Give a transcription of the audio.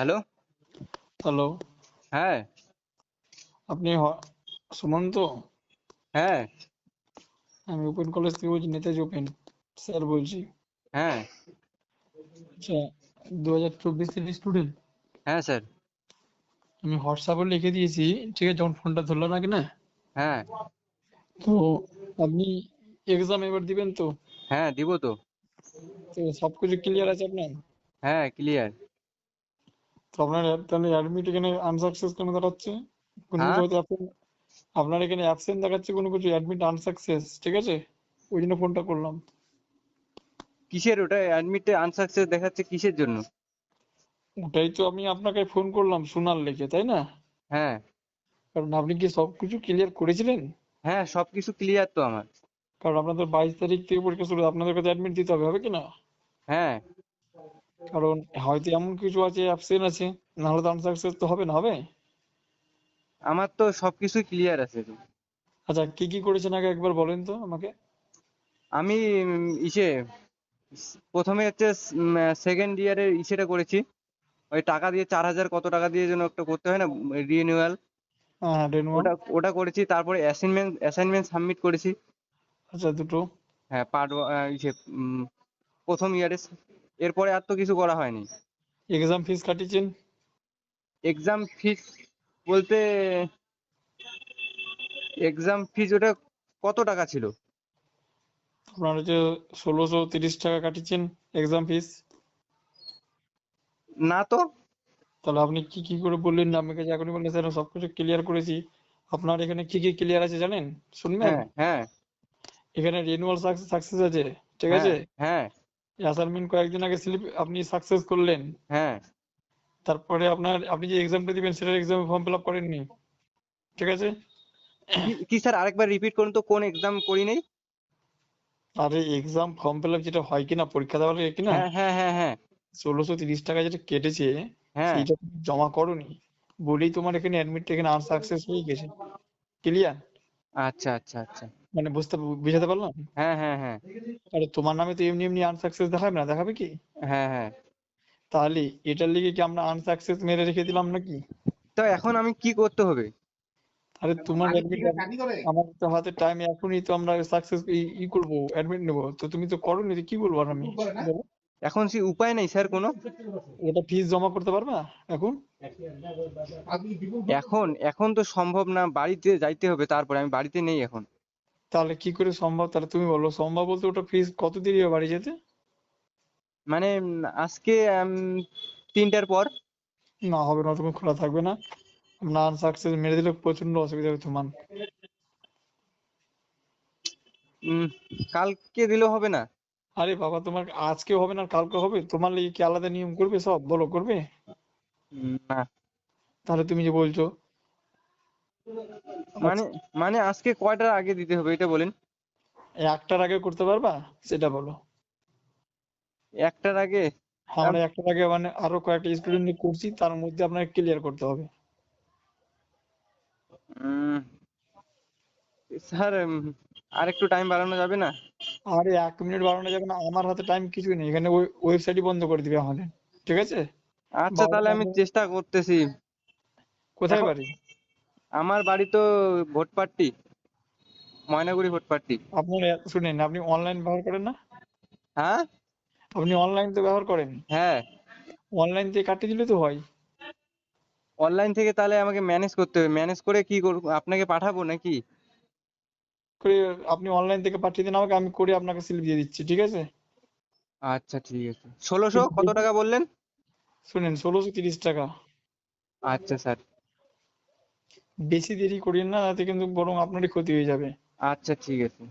Hello? Hello. হ্যাঁ। আপনি সুমন্ত হ্যাঁ। আমি ওপেন কলেজ থেকে বলছি নেতাজি ওপেন। স্যার বলছি। হ্যাঁ। আচ্ছা দু হাজার চব্বিশের স্টুডেন্ট হ্যাঁ স্যার। আমি হোয়াটসঅ্যাপে লিখে দিয়েছি ঠিক আছে যখন ফোনটা ধরলো না কিনা? হ্যাঁ। তো আপনি এক্সাম এবার দিবেন তো? হ্যাঁ দিব তো। তো সবকিছু ক্লিয়ার আছে আপনার? হ্যাঁ ক্লিয়ার তো আপনার তাহলে অ্যাডমিট এখানে আনসাকসেস কেন দেখাচ্ছে? কোনো হ্যাঁ? কিছু হয়তো absent- আপনার এখানে অ্যাবসেন্ট দেখাচ্ছে কোনো কিছু অ্যাডমিট আনসাকসেস ঠিক আছে? ওই জন্য ফোনটা করলাম। কিসের ওটা? অ্যাডমিটে আনসাকসেস দেখাচ্ছে কিসের জন্য? ওটাই তো আমি আপনাকে ফোন করলাম শোনার লেগে তাই না? হ্যাঁ। কারণ আপনি কি সবকিছু ক্লিয়ার করেছিলেন? হ্যাঁ সবকিছু ক্লিয়ার তো আমার। কারণ আপনাদের বাইশ তারিখ থেকে পরীক্ষা শুরু আপনাদের কাছে অ্যাডমিট দিতে হবে হবে কি না? হ্যাঁ। কারণ হয়তো এমন কিছু আছে অ্যাবসেন্ট আছে। নাহলে তো আনসাকসেস তো হবে না হবে? আমার তো সবকিছুই ক্লিয়ার আছে। আচ্ছা কি কি করেছেন আগে একবার বলেন তো আমাকে? আমি ইসে প্রথমে হচ্ছে সেকেন্ড ইয়ারের ইসেটা করেছি। ওই টাকা দিয়ে চার হাজার কত টাকা দিয়ে যেন একটা করতে হয় না রিনিউয়াল হ্যাঁ ওটা ওটা করেছি তারপরে অ্যাসাইনমেন্ট অ্যাসাইনমেন্ট সাবমিট করেছি। আচ্ছা দুটো। হ্যাঁ পার্ট ইসে প্রথম ইয়ারে এরপরে আর তো কিছু করা হয়নি। এক্সাম ফিস কাটিয়েছেন? এক্সাম ফিস বলতে এক্সাম ফিস ওটা কত টাকা ছিল? আপনার হচ্ছে ষোলোশো তিরিশ টাকা কাটিয়েছেন এক্সাম ফিস না তো। তাহলে আপনি কি কি করে বললেন না? আমাকে যে এখনই বললেন স্যার সবকিছু ক্লিয়ার করেছি। আপনার এখানে কি কি ক্লিয়ার আছে জানেন? শুনবেন? হ্যাঁ হ্যাঁ। এখানে রিনিউয়াল সাকসেস আছে ঠিক হ্যাঁ, আছে? হ্যাঁ। অ্যাসাইনমেন্ট কয়েকদিন আগে স্লিপ আপনি সাকসেস করলেন। হ্যাঁ। তারপরে আপনার আপনি যে এক্সামটা দিবেন সেটার এক্সাম ফর্ম ফিল আপ করেননি। ঠিক আছে? কি- স্যার আরেকবার রিপিট করুন তো কোন এক্সাম করি নাই? আরে এক্সাম ফর্ম ফিল আপ যেটা হয় কিনা পরীক্ষা দেওয়ার আগে কিনা? হ্যাঁ হ্যাঁ হ্যাঁ হ্যাঁ। ষোলোশো তিরিশ টাকা যেটা কেটেছে হ্যাঁ। তুমি জমা করোনি। বলেই তোমার এখানে অ্যাডমিট এখানে আনসাকসেস হয়ে গেছে। ক্লিয়ার আচ্ছা আচ্ছা আচ্ছা। মানে বুঝতে বুঝাতে পারলাম? হ্যাঁ হ্যাঁ হ্যাঁ। আরে তোমার নামে তো এমনি এমনি আনসাকসেস দেখাবে না দেখাবে কি? হ্যাঁ হ্যাঁ। তাহলে এটার লিগে কি আমরা আনসাকসেস মেরে রেখে দিলাম নাকি? তো এখন আমি কি করতে হবে? আরে তোমার আমার তো হাতে টাইম এখনই তো আমরা সাকসেস ই করব অ্যাডমিট নেব। তো তুমি তো করোনি তো কি বলব আর আমি? এখন সে উপায় নেই স্যার কোনো? ওটা ফিস জমা করতে পারবা এখন? এখন এখন তো সম্ভব না বাড়িতে যাইতে হবে তারপরে আমি বাড়িতে নেই এখন। তাহলে কি করে সম্ভব? তাহলে তুমি বলো সম্ভব বলতে ওটা ফিস কত দেরি হবে বাড়ি যেতে? মানে আজকে তিনটার পর। না হবে না তুমি খোলা থাকবে না। না আনসাকসেস মেরে দিলে প্রচণ্ড অসুবিধা হবে তোমার। কালকে দিলেও হবে না? আরে বাবা তোমার আজকে হবে না কালকে হবে? তোমার লিগে কি আলাদা নিয়ম করবে সব? বলো করবে? না। তাহলে তুমি যে বলছো। মানে মানে আজকে কয়টার আগে দিতে হবে এটা বলেন? একটার আগে করতে পারবা? সেটা বলো। একটার আগে? আমরা একটার আগে মানে আরও কয়েকটা স্টুডেন্ট করছি তার মধ্যে আপনাকে ক্লিয়ার করতে হবে। স্যার আর একটু টাইম বাড়ানো যাবে না? আরে এক মিনিট বাড়ানো যাবে না আমার হাতে টাইম কিছুই নেই এখানে ওয়েবসাইটই বন্ধ করে দিবে আমাদের ঠিক আছে? আচ্ছা তাহলে আমি চেষ্টা করতেছি। কোথায় বাড়ি? আমার বাড়ি তো ভোটপাট্টি ময়নাগুড়ি ভোটপাট্টি আপনার এ- শুনেন আপনি অনলাইন ব্যবহার করেন না? হ্যাঁ? আপনি অনলাইন তো ব্যবহার করেন? হ্যাঁ। অনলাইন থেকে কাটিয়ে দিলে তো হয়। অনলাইন থেকে তাহলে আমাকে ম্যানেজ করতে হবে। ম্যানেজ করে কি করব? আপনাকে পাঠাবো নাকি? করে আপনি অনলাইন থেকে পাঠিয়ে দিন আমাকে আমি করে আপনাকে স্লিপ দিয়ে দিচ্ছি ঠিক আছে? আচ্ছা ঠিক আছে। ষোলোশো কত টাকা বললেন? শুনেন ষোলোশো তিরিশ টাকা। আচ্ছা স্যার। বেশি দেরি করিয়েন না তাতে কিন্তু বরং আপনারই ক্ষতি হয়ে যাবে। আচ্ছা ঠিক আছে।